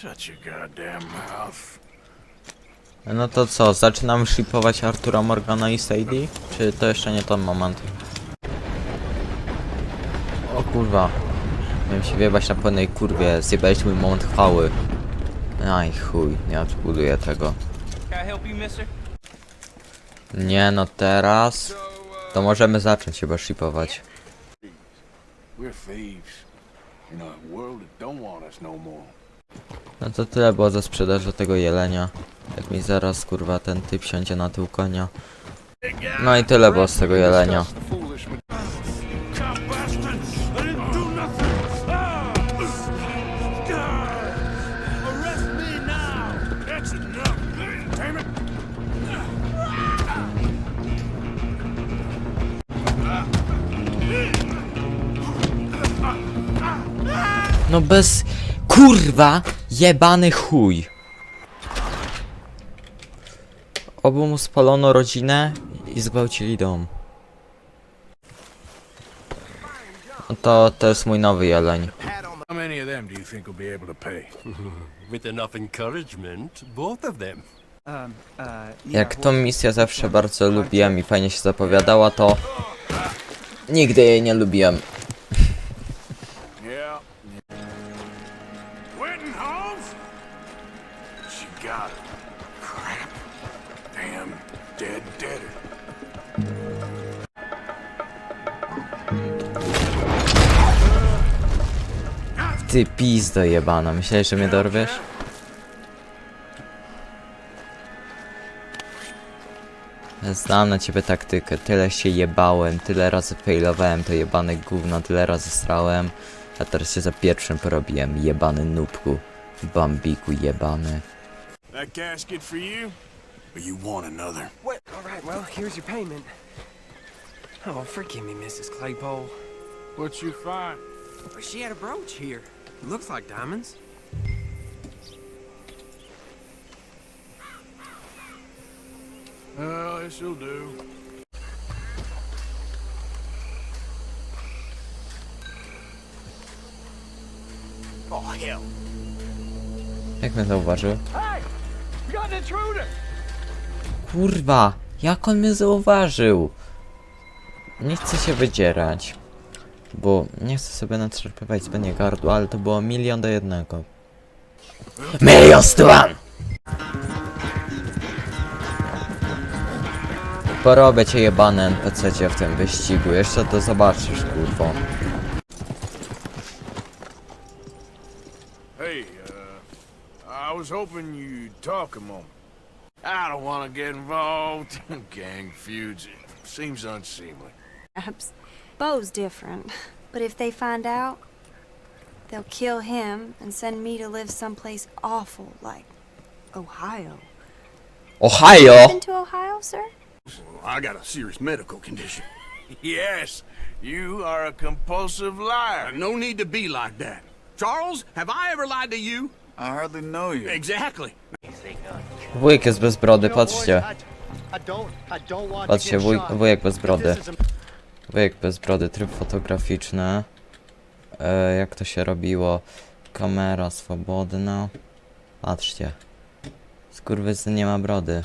Shut your goddamn mouth. No to co, zaczynamy shipować Artura Morgana i Sadie? Czy to jeszcze nie ten moment? O kurwa. Miałem się wjebać na pełnej kurwie, zjebałeś mój moment chwały. Aj chuj, nie odbuduję tego. Can I help you, mister? Nie no teraz... To możemy zacząć chyba shipować. We're thieves. In a world that don't want us no more. No to tyle było za sprzedaży tego jelenia. Jak mi zaraz kurwa ten typ siądzie na tył konia. No i tyle było z tego jelenia. Do! No bez... Kurwa! Jebany chuj! Obu mu spalono rodzinę i zgwałcili dom. No to, to jest mój nowy jeleń. How many of them do you think will be able to pay? With enough encouragement, both of them. Um, uh, Jak tą misję zawsze bardzo lubiłem i fajnie się zapowiadała, to... Nigdy jej nie lubiłem. Ty pizdo jebana, myślałeś, że mnie dorwiesz? Znam na ciebie taktykę, tyle się jebałem, tyle razy failowałem to jebane gówno, tyle razy strałem, a teraz się za pierwszym porobiłem, jebany nubku, bambiku jebany. That casket for you? Or you want another? What? All right, well, here's your payment. Oh, forgive me, Mrs. Claypole. What you find? She had a brooch here. It looks like diamonds. Well, this'll do. Oh, hell. Jak mnie zauważył? Kurwa, jak on mnie zauważył? Nie chcę się wydzierać, bo nie chcę sobie natrzepywać z Benie gardła, ale to było milion do jednego. Milion stron! Porobię cię jebane NPC-cie w tym wyścigu, jeszcze to zobaczysz, kurwo. Hey, uh, I was hoping you'd talk a moment. I don't want to get involved in gang feuds. It seems unseemly. Perhaps Bo's different, but if they find out, they'll kill him and send me to live someplace awful like Ohio. Ohio! Been to Ohio, sir? Oh, I got a serious medical condition. yes, you are a compulsive liar. Uh, no need to be like that. Charles, have I ever lied to you? I hardly know you. Exactly. Wujek jest bez brody, patrzcie. Patrzcie, wuj, wujek bez brody. Wujek bez brody, tryb fotograficzny. E, jak to się robiło? Kamera swobodna. Patrzcie. Skurwysyn nie ma brody.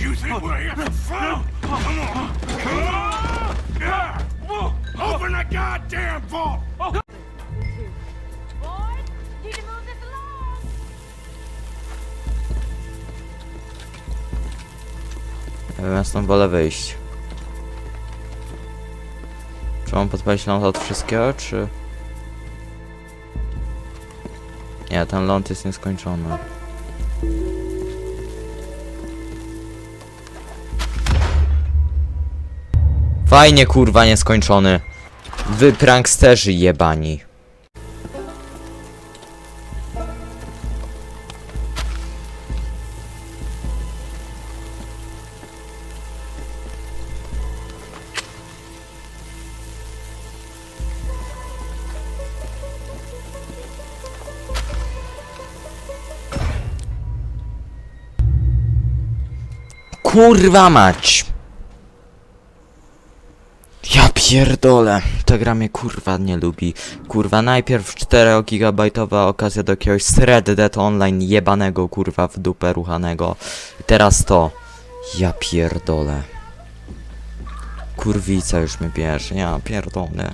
What you think we're here from? Come on! Come on! Open the goddamn vault! Ja stąd wolę wyjść. Czy mam podpalić ląd od wszystkiego, czy... Nie, ten ląd jest nieskończony. Fajnie, kurwa, nieskończony. Wy pranksterzy jebani. Kurwa mać! Ja pierdolę, ta gra mnie kurwa nie lubi. Kurwa, najpierw 4-gigabajtowa okazja do jakiegoś Red Dead Online jebanego kurwa w dupę ruchanego. I teraz to. Ja pierdolę. Kurwica już mnie bierze, ja pierdolę.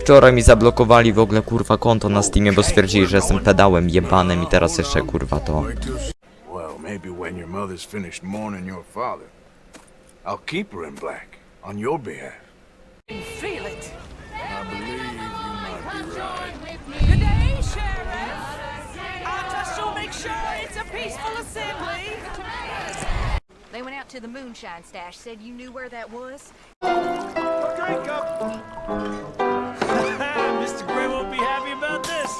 Wczoraj mi zablokowali w ogóle kurwa konto na Steamie, bo stwierdzili, że jestem pedałem jebanym i teraz jeszcze kurwa to. I'll keep her in black on your behalf. Feel it. I believe you might be right. Good day, Sheriff. I just will make sure it's a peaceful assembly. They went out to the moonshine stash. Said you knew where that was. Drink up. Mr. Gray won't be happy about this.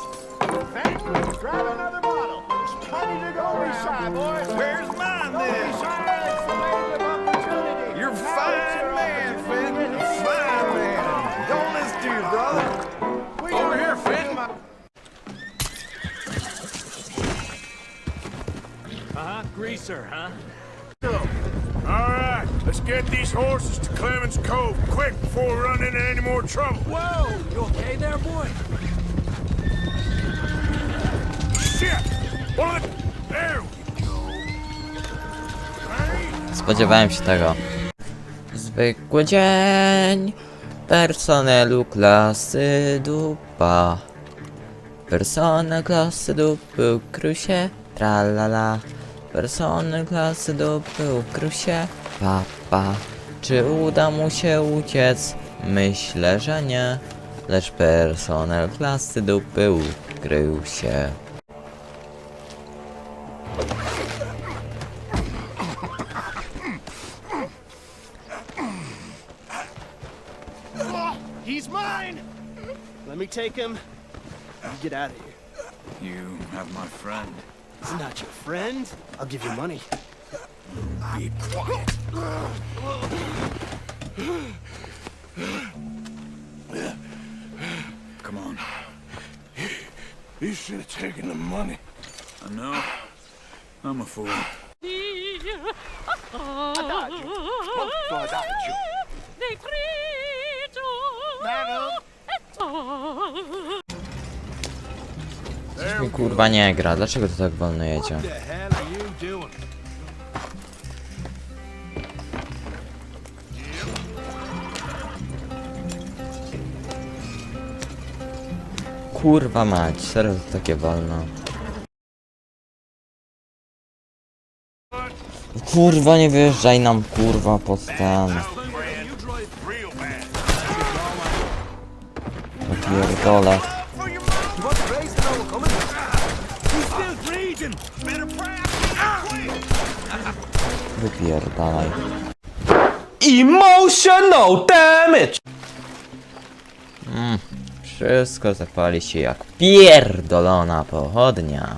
Grab another bottle. There's plenty to go around. boys. Uh-huh, greaser, huh? All right, let's get these horses to Clemens Cove quick before we run into any more trouble. Whoa! You okay there, boy? Shit! The... There we go. Hey, Spodziewałem się tego. Zwykły dzień personelu klasy dupa. Personel klasy dupy ukrył się, tralala. Personel klasy dupy ukrył się, papa. Czy uda mu się uciec? Myślę, że nie. Lecz personel klasy dupy ukrył się. He's mine! Let me take him. You get out of here. You have my friend. He's not your friend. I'll give you money. Be quiet. Come on. You should have taken the money. I know. I'm a fool. Coś mi kurwa nie gra, dlaczego to tak wolno jedzie? Kurwa mać, serio to takie wolno. Kurwa nie wyjeżdżaj nam kurwa pod ten. Pierdolę. Wypierdalaj. Emotional damage! Wszystko zapali się jak pierdolona pochodnia.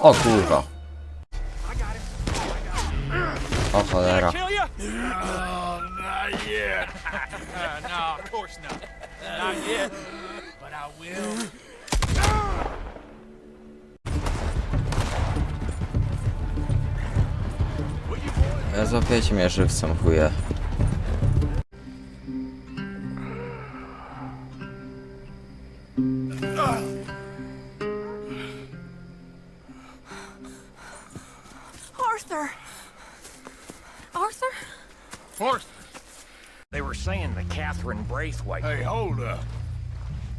O kurwa. O cholera. I will. Ja złapiecie mnie żywcem chuje. Arthur. Arthur? Horse. They were saying the Catherine Braithwaite. Hey, hold up.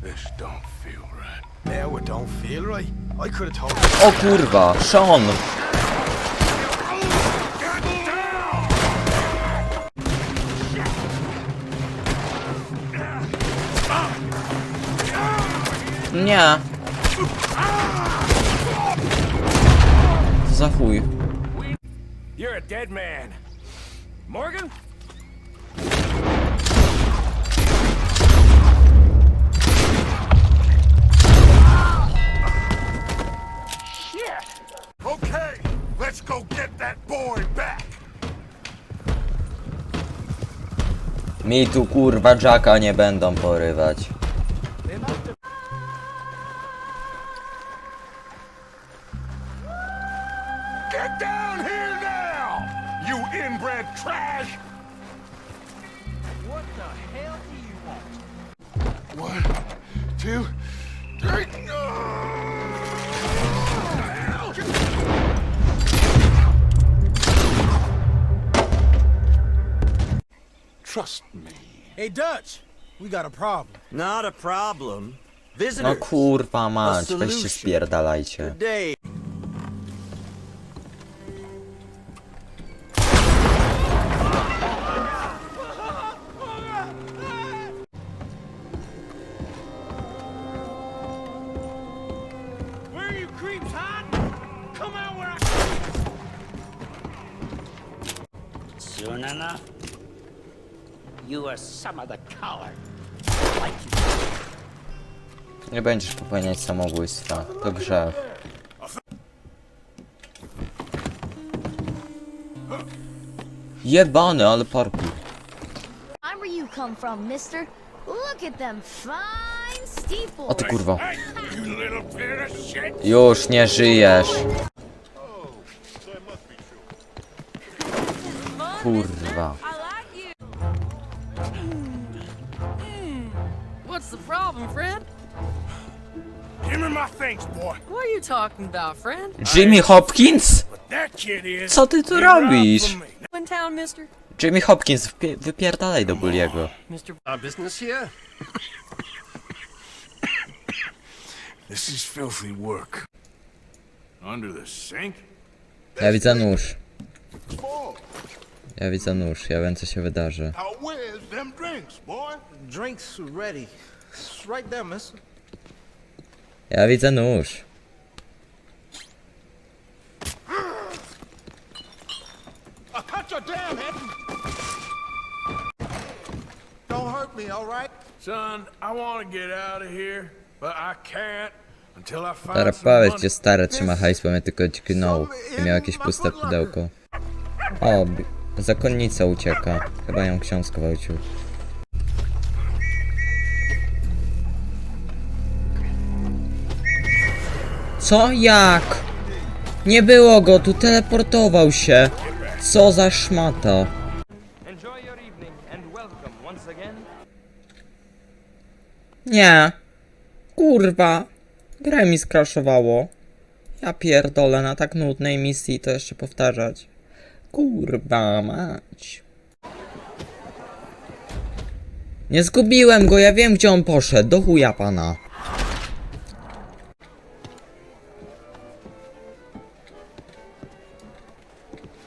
This don't feel right. Yeah, what don't feel right? O kurwa, Sean! Nie. Co za chuj. You're a dead man. Morgan? Let's go get that boy back. Mi tu kurwa Jacka nie będą porywać. Trust me. Hey, Dutch, we got a problem. Not a problem. No Visitors. kurwa mać, weźcie spierdalajcie. Day. Some of the coward. Nie będziesz popełniać samobójstwa, to grzech. Jebany, ale parkour. I'm where you come from, mister. Look at them fine steeples. O ty kurwa. Hey, you little bit of shit! Już nie żyjesz. Kurwa. What's the problem, friend? Give me my things, boy. What are you talking about, friend? Jimmy Hopkins? That kid is... Co ty tu robisz? from me. In town, mister? Jimmy Hopkins, wpie- wypierdalaj do Bulliego. Mr. Our business here? This is filthy work. Under the sink? Ja widzę nóż. Ja widzę nóż, ja wiem co się wydarzy. Ja widzę nóż. Don't hurt me, all right? Son, I want to get out of here, but I can't until I find Stara powiedz, gdzie stary trzyma hajs, bo mnie tylko dźgnął i miał jakieś puste pudełko. O, zakonnica ucieka. Chyba ją ksiądz gwałcił. Co? Jak? Nie było go, tu teleportował się. Co za szmata. Nie. Kurwa. Grę mi skraszowało. Ja pierdolę na tak nudnej misji to jeszcze powtarzać. Kurwa mać. Nie zgubiłem go, ja wiem gdzie on poszedł. Do chuja pana.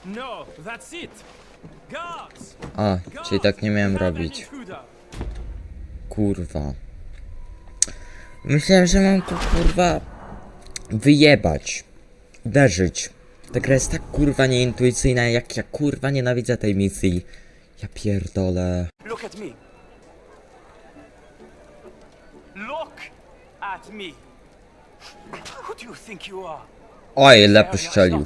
No, that's it. Guards! A, czyli tak nie miałem robić. Kurwa. Myślałem, że mam go kurwa wyjebać. Uderzyć. Ta gra jest tak kurwa nieintuicyjna, jak ja kurwa nienawidzę tej misji. Ja pierdolę. Look at me. Look at me. Who do you think you are? Oj, lepo strzelił.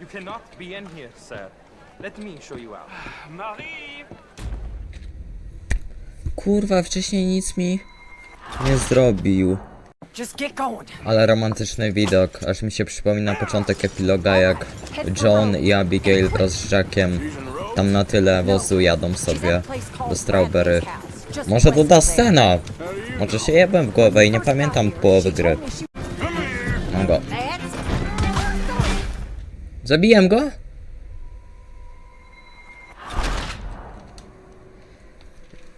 You cannot be in here, sir. Let me show you out. Marie! Kurwa, wcześniej nic mi nie zrobił. Ale romantyczny widok, aż mi się przypomina początek epiloga, jak John i Abigail wraz z Jackiem tam na tyle wozu jadą sobie do Strawberry. Może to ta scena! Może się jebem w głowę i nie pamiętam połowy gry. Mam go. Zabiłem go?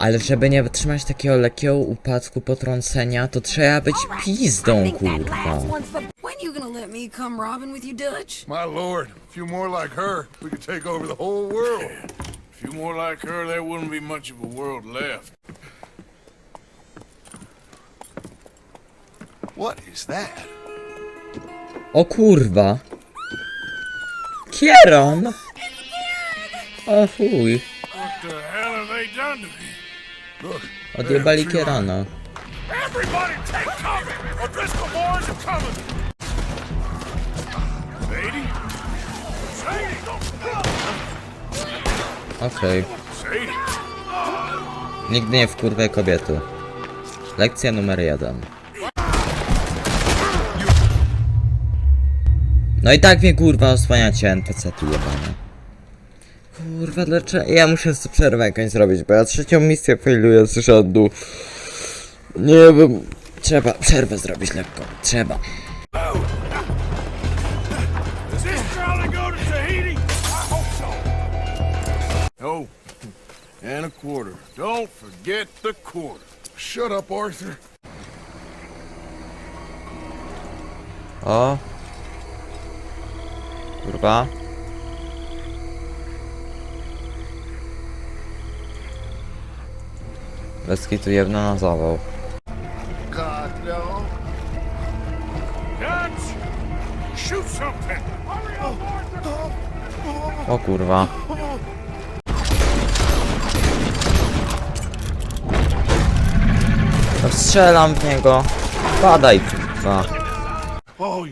Ale żeby nie wytrzymać takiego lekkiego upadku potrącenia, to trzeba być pizdą, kurwa. When you gonna let me come robbing with you, Dutch? My lord, a few more like her, we could take over the whole world. A few more like her, there wouldn't be much of a world left. What is that? O kurwa. Kieron! O chuj. What the hell have they done to me? Odjebali Kierona. everybody take cover! O'Driscoll boys are coming! Sadie? Sadie! Okej. Nigdy nie wkurwaj kobiety. Lekcja numer jeden. No i tak mnie kurwa osłaniacie NPC tu jebane. Kurwa, dlaczego? Ja muszę sobie przerwę jakąś zrobić, bo ja trzecią misję failuję z rzędu. Nie wiem. Trzeba przerwę zrobić lekko. Trzeba. Oh, and a quarter. Don't forget the quarter. Shut up, Arthur. O. Kurwa. Bez kitu jedno na zawał. O kurwa. Strzelam w niego. Padaj kurwa. Oh.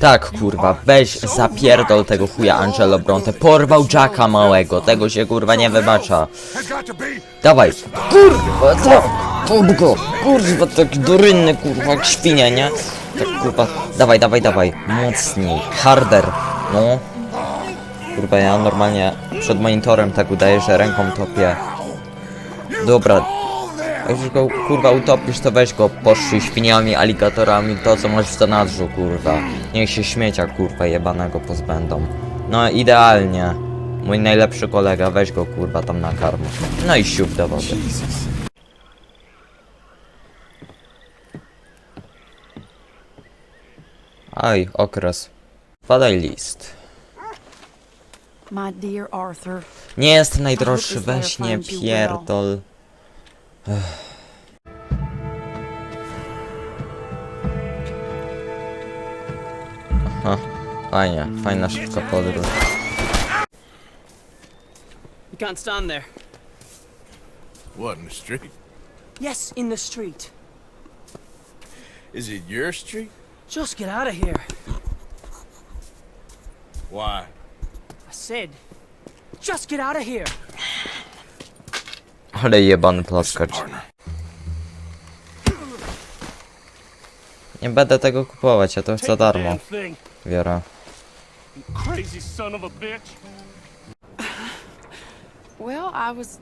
Tak kurwa, weź zapierdol tego chuja Angelo Bronte. Porwał Jacka małego, tego się kurwa nie wybacza. To. Dawaj. Kurwa, co? Pub go. Kurwa, tak durynny kurwa, jak świnia, nie? Tak kurwa, dawaj, dawaj, dawaj. Mocniej, harder. No. Kurwa, ja normalnie przed monitorem tak udaję, że ręką topię. Dobra. Jak już go kurwa utopisz, to weź go poszli świniami, aligatorami, to co masz w zanadrzu, kurwa. Niech się śmiecia, kurwa, jebanego pozbędą. No idealnie. Mój najlepszy kolega, weź go kurwa tam na karm. No i siup do wody. Aj, okres. Padaj list. My dear Arthur, Nie jest najdroższy, weź nie pierdol. Ech. Aha, fajnie, fajna szybka podróż. You can't stand there. What, in the street? Yes, in the street. Is it your street? Just get out of here. Why? I said, just get out of here. Ale jebany plaskacz. Nie będę tego kupować, ja to chcę za darmo. thing, Wiera. crazy son of a bitch. well, I was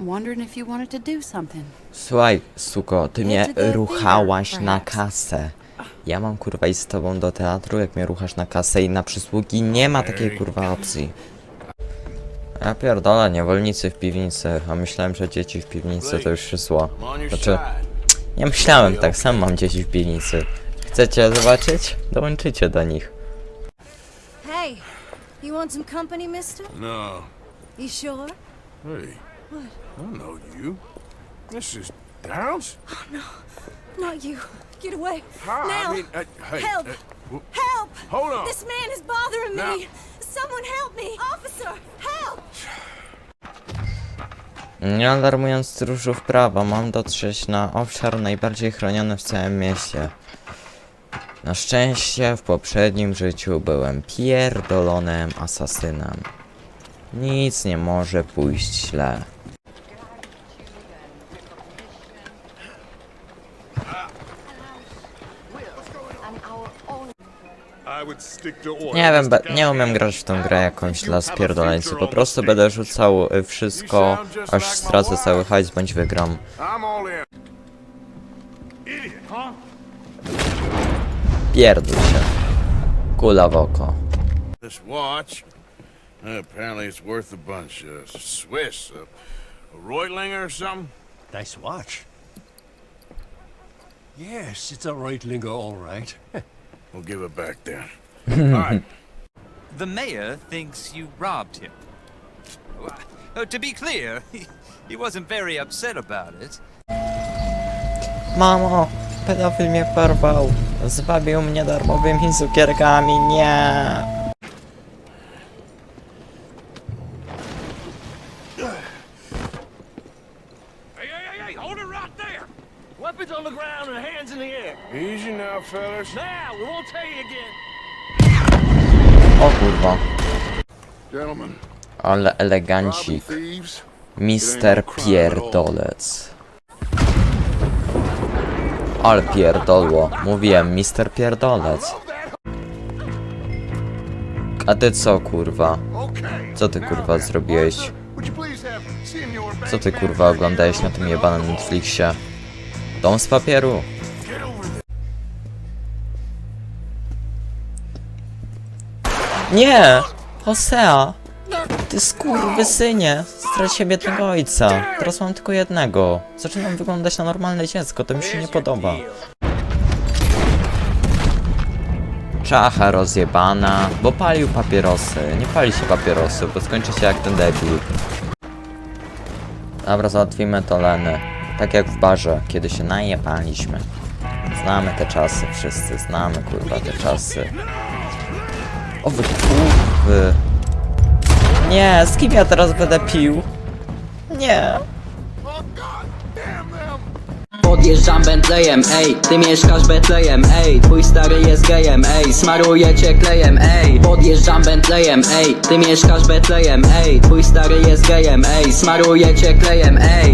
wondering if you wanted to do something. Słuchaj, suko, ty mnie ruchałaś na kasę. Ja mam kurwa iść z tobą do teatru, jak mnie ruchasz na kasę i na przysługi nie ma takiej kurwa opcji. Ja pierdolę, niewolnicy w piwnicy, a myślałem, że dzieci w piwnicy to już zło. Znaczy, nie myślałem, tak sam mam dzieci w piwnicy. Chcecie zobaczyć? Dołączycie do nich. Hey, you want some company, mister? No. You sure? Hey. I know you. This is Downs? Not you. Get away. Hi, Now. I mean, uh, hey. Help. uh, Help! hold on. This man is bothering Now- me. Someone help me. Officer, help! Nie alarmując stróżów prawa, mam dotrzeć na obszar najbardziej chroniony w całym mieście. Na szczęście w poprzednim życiu byłem pierdolonym asasynem. Nic nie może pójść źle. Nie wiem, nie umiem grać w tą grę jakąś dla spierdoleńcy. Po prostu będę rzucał y, wszystko, aż stracę cały hajs bądź wygram. Pierdol się. Kula w oko. This watch. apparently it's worth a bunch. Uh, Swiss. Uh, A Reutlinger or something? Nice watch. Yes, it's a Reutlinger, all right. We'll give it back then. All right. The mayor thinks you robbed him. Uh, to be clear, he, he wasn't very upset about it. Mamo, pedofil mnie porwał. Zwabił mnie darmowymi cukierkami, nie. O kurwa, ale elegancik. Mister Pierdolec. Ale pierdolło. Mówiłem, Mister Pierdolec. A ty co, kurwa? Co ty, kurwa, zrobiłeś? Co ty, kurwa, oglądałeś na tym jebanym Netflixie? Dom z papieru. Nie! Hosea! Ty skurwysynie! Straciłem jednego ojca. Teraz mam tylko jednego. Zaczynam wyglądać na normalne dziecko, to mi się nie podoba. Czacha rozjebana, bo palił papierosy. Nie pali się papierosy, bo skończy się jak ten debil. Dobra, załatwimy to Leny. Tak jak w barze, kiedy się najebaliśmy. Znamy te czasy wszyscy, znamy kurwa te czasy. O wy kurwy. Nie, z kim ja teraz będę pił? Nie. Podjeżdżam Bentleyem, ej, ty mieszkasz Betlejem, ej Twój stary jest gejem, ej, smaruje cię klejem, ej Podjeżdżam Bentleyem, ej, ty mieszkasz Betlejem, ej Twój stary jest gejem, ej, smaruje cię klejem, ej